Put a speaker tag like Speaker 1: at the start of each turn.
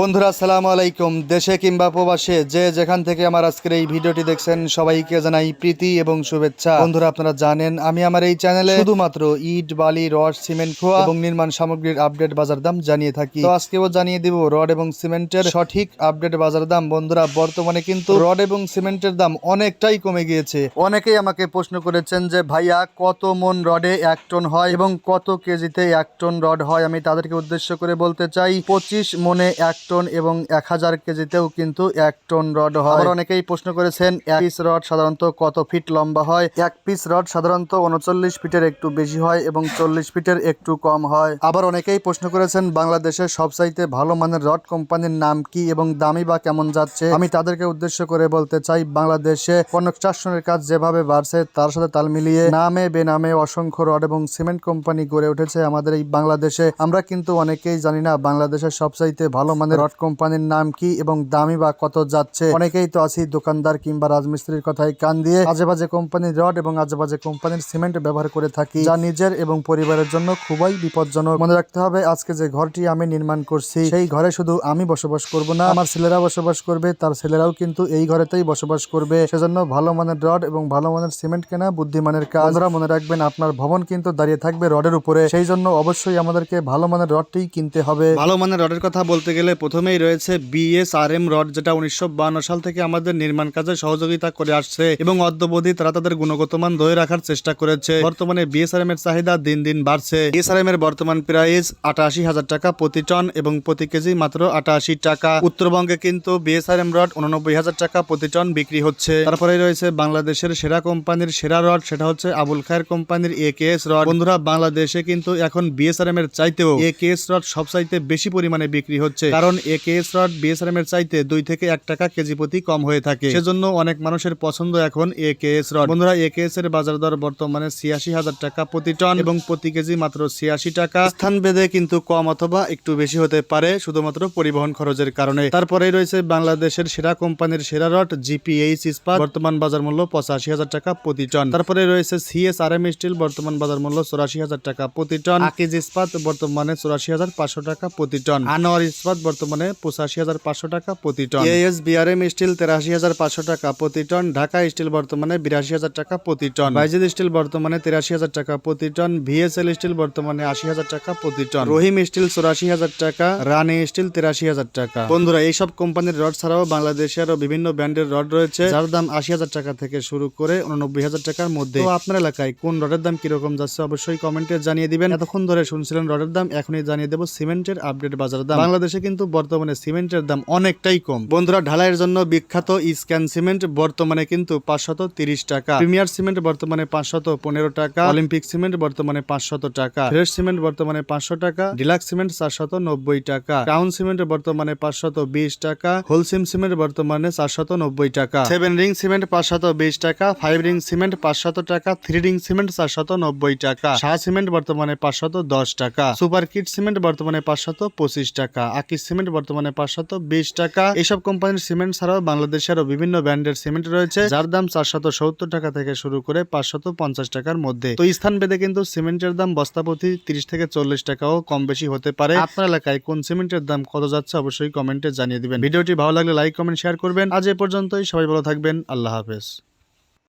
Speaker 1: বন্ধুরা, আসসালামু আলাইকুম। দেশে কিংবা প্রবাসে যে যেখান থেকে আমার আজকের এই ভিডিওটি দেখছেন, সবাইকে জানাই প্রীতি এবং শুভেচ্ছা। বন্ধুরা, আপনারা জানেন, আমি আমার এই চ্যানেলে শুধুমাত্র ইট, বালি, রড, সিমেন্ট, খোয়া এবং নির্মাণ সামগ্রীর আপডেট বাজার দাম জানিয়ে থাকি। তো আজকেও জানিয়ে দিব, রড এবং সিমেন্টের সঠিক আপডেট বাজার দাম। বন্ধুরা, বর্তমানে কিন্তু রড এবং সিমেন্টের দাম অনেকটাই কমে গিয়েছে। অনেকেই আমাকে প্রশ্ন করেছেন যে, ভাইয়া, কত মন রডে এক টন হয় এবং কত কেজিতে এক টন রড হয়? আমি তাদেরকে উদ্দেশ্য করে বলতে চাই, পঁচিশ মনে এক টন এবং এক হাজার কেজিতেও কিন্তু এক টন রড হয়। আবার অনেকেই প্রশ্ন করেছেন, এক পিস রড সাধারণত কত ফিট লম্বা হয়? এক পিস রড সাধারণত উনচল্লিশ ফিটের একটু বেশি হয় এবং চল্লিশ ফিটের একটু কম হয়। আবার অনেকেই প্রশ্ন করেছেন, বাংলাদেশের সবচাইতে ভালো মানের রড কোম্পানির নাম কি এবং দামি বা কেমন যাচ্ছে? আমি তাদেরকে উদ্দেশ্য করে বলতে চাই, বাংলাদেশে কনস্ট্রাকশনের কাজ যেভাবে বাড়ছে, তার সাথে তাল মিলিয়ে নামে বেনামে অসংখ্য রড এবং সিমেন্ট কোম্পানি গড়ে উঠেছে আমাদের এই বাংলাদেশে। আমরা কিন্তু অনেকেই জানি না, বাংলাদেশের সবচাইতে ভালো মানের রড কোম্পানির নাম কি এবং দামি বা কত যাচ্ছে? অনেকেই তো আছি দোকানদার কিংবা রাজমিস্ত্রির কথায় কান দিয়ে। আজে বাজে কোম্পানির রড এবং আজে বাজে কোম্পানির সিমেন্ট ব্যবহার করে থাকি, যা নিজের এবং পরিবারের জন্য খুবই বিপজ্জনক। মনে রাখতে হবে, আজকে যে ঘরটি আমি নির্মাণ করছি, সেই ঘরে শুধু আমি বসবাস করব না, আমার ছেলেরা বসবাস করবে, তার ছেলেরাও কিন্তু এই ঘরেতেই বসবাস করবে। সেজন্য ভালো মানের রড এবং ভালো মানের সিমেন্ট কেনা বুদ্ধিমানের কাজ। আপনারা মনে রাখবেন, আপনার ভবন কিন্তু দাঁড়িয়ে থাকবে রডের উপরে। সেই জন্য অবশ্যই আমাদেরকে ভালো মানের রডটিই কিনতে হবে। ভালো মানের রডের কথা বলতে গেলে প্রথমেই রয়েছে বিএসআরএম রড, যেটা উনিশশো সাল থেকে আমাদের নির্মাণ কাজে সহযোগিতা করে আসছে এবং অদ্যবধি তারা তাদের গুণগত মান ধরে রাখার চেষ্টা করেছে। বর্তমানে বিএসআরএম এর চাহিদা দিন দিন বাড়ছে। বিএসআরএম এর বর্তমান প্রাইস আটাশি হাজার টাকা প্রতি টন এবং প্রতি কেজি মাত্র আটাশি টাকা। উত্তরবঙ্গে কিন্তু বিএসআরএম রড উননব্বই হাজার টাকা প্রতি টন বিক্রি হচ্ছে। তারপরে রয়েছে বাংলাদেশের সেরা কোম্পানির সেরা রড, সেটা হচ্ছে আবুল খায়ের কোম্পানির এ কে এস রড। বন্ধুরা, বাংলাদেশে কিন্তু এখন বিএসআরএম এর চাইতেও এ কে এস রড সবচাইতে বেশি পরিমাণে বিক্রি হচ্ছে। কারণ A K S rod BSRM এর চাইতে দুই থেকে এক টাকা কেজি প্রতি কম হয়ে থাকে। সেজন্য অনেক মানুষের পছন্দ এখন এ কে এস রড বন্ধুরা, এ কে এস এর বাজার দর বর্তমানে ছিয়াশি হাজার টাকা প্রতি টন এবং প্রতি কেজি মাত্র ছিয়াশি টাকা। স্থান ভেদে কিন্তু কম অথবা একটু বেশি হতে পারে শুধুমাত্র পরিবহন খরচের কারণে। তারপরে রয়েছে বাংলাদেশের সেরা কোম্পানির সেরা রড জিপিএইচ ইস্পাত, বর্তমান বাজার মূল্য পঁচাশি হাজার টাকা প্রতি টন। তারপরে রয়েছে সিএস আর এম স্টিল, বর্তমান বাজার মূল্য চৌরাশি হাজার টাকা প্রতি টন। আকিজ ইস্পাত, বর্তমানে চৌরাশি হাজার পাঁচশো টাকা প্রতি টন। আনোয়ার ইস্পাত, বর্তমানে পঁচাশি হাজার পাঁচশো টাকা প্রতি টন। এএস বিআরএম স্টিল তেরাশি হাজার পাঁচশো টাকা প্রতি টন। ঢাকা স্টিল বর্তমানে বিরাশি হাজার টাকা প্রতি টন। বাইজিদ স্টিল বর্তমানে তিরাশি হাজার টাকা প্রতি টন। ভিএসএল স্টিল বর্তমানে আশি হাজার টাকা প্রতি টন। রহিম স্টিল চৌরাশি হাজার টাকা, রানি স্টিল তিরাশি হাজার টাকা। বন্ধুরা, এইসব কোম্পানির রড ছাড়াও বাংলাদেশে আরও বিভিন্ন ব্র্যান্ডের রড রয়েছে, যার দাম আশি হাজার টাকা থেকে শুরু করে উননব্বই হাজার টাকার মধ্যে। তো আপনার এলাকায় কোন রডের দাম কীরকম যাচ্ছে অবশ্যই কমেন্টে জানিয়ে দিবেন। এতক্ষণ ধরে শুনছিলেন রডের দাম, এখনই জানিয়ে দেবো সিমেন্টের আপডেট বাজার দাম। বাংলাদেশে কিন্তু বর্তমানে সিমেন্টের দাম অনেকটাই কম। বন্ধুরা, ঢালাইয়ের জন্য বিখ্যাত স্ক্যান সিমেন্ট বর্তমানে কিন্তু পাঁচশত তিরিশ টাকা। প্রিমিয়ার সিমেন্ট বর্তমানে পাঁচশত পনেরো টাকা। অলিম্পিক সিমেন্ট বর্তমানে পাঁচশত টাকা। ফ্রেশ সিমেন্ট বর্তমানে পাঁচশো টাকা। ডিলাক্স সিমেন্ট চারশত নব্বই টাকা। টাউন সিমেন্ট বর্তমানে পাঁচশত বিশ টাকা। হোলসিম সিমেন্ট বর্তমানে চারশত নব্বই টাকা। সেভেন রিং সিমেন্ট পাঁচশত বিশ টাকা। ফাইভ রিং সিমেন্ট পাঁচশত টাকা। থ্রি রিং সিমেন্ট চারশত নব্বই টাকা। শাহ সিমেন্ট বর্তমানে পাঁচশত দশ টাকা। সুপার কিট সিমেন্ট বর্তমানে পাঁচশত পঁচিশ টাকা। আকিস সিমেন্ট বর্তমানে পাঁচশত বিশ টাকা। এইসব কোম্পানির সিমেন্ট ছাড়াও বাংলাদেশে আরও বিভিন্ন ব্র্যান্ডের সিমেন্ট রয়েছে, যার দাম চারশত সত্তর টাকা থেকে শুরু করে পাঁচশত পঞ্চাশ টাকার মধ্যে। তো স্থান ভেদে কিন্তু সিমেন্টের দাম বস্তা প্রতি তিরিশ থেকে চল্লিশ টাকাও কম বেশি হতে পারে। আপনার এলাকায় কোন সিমেন্টের দাম কত যাচ্ছে অবশ্যই কমেন্টে জানিয়ে দিবেন। ভিডিওটি ভালো লাগলে লাইক, কমেন্ট, শেয়ার করবেন। আজ এ পর্যন্তই, সবাই ভালো থাকবেন, আল্লাহ হাফেজ।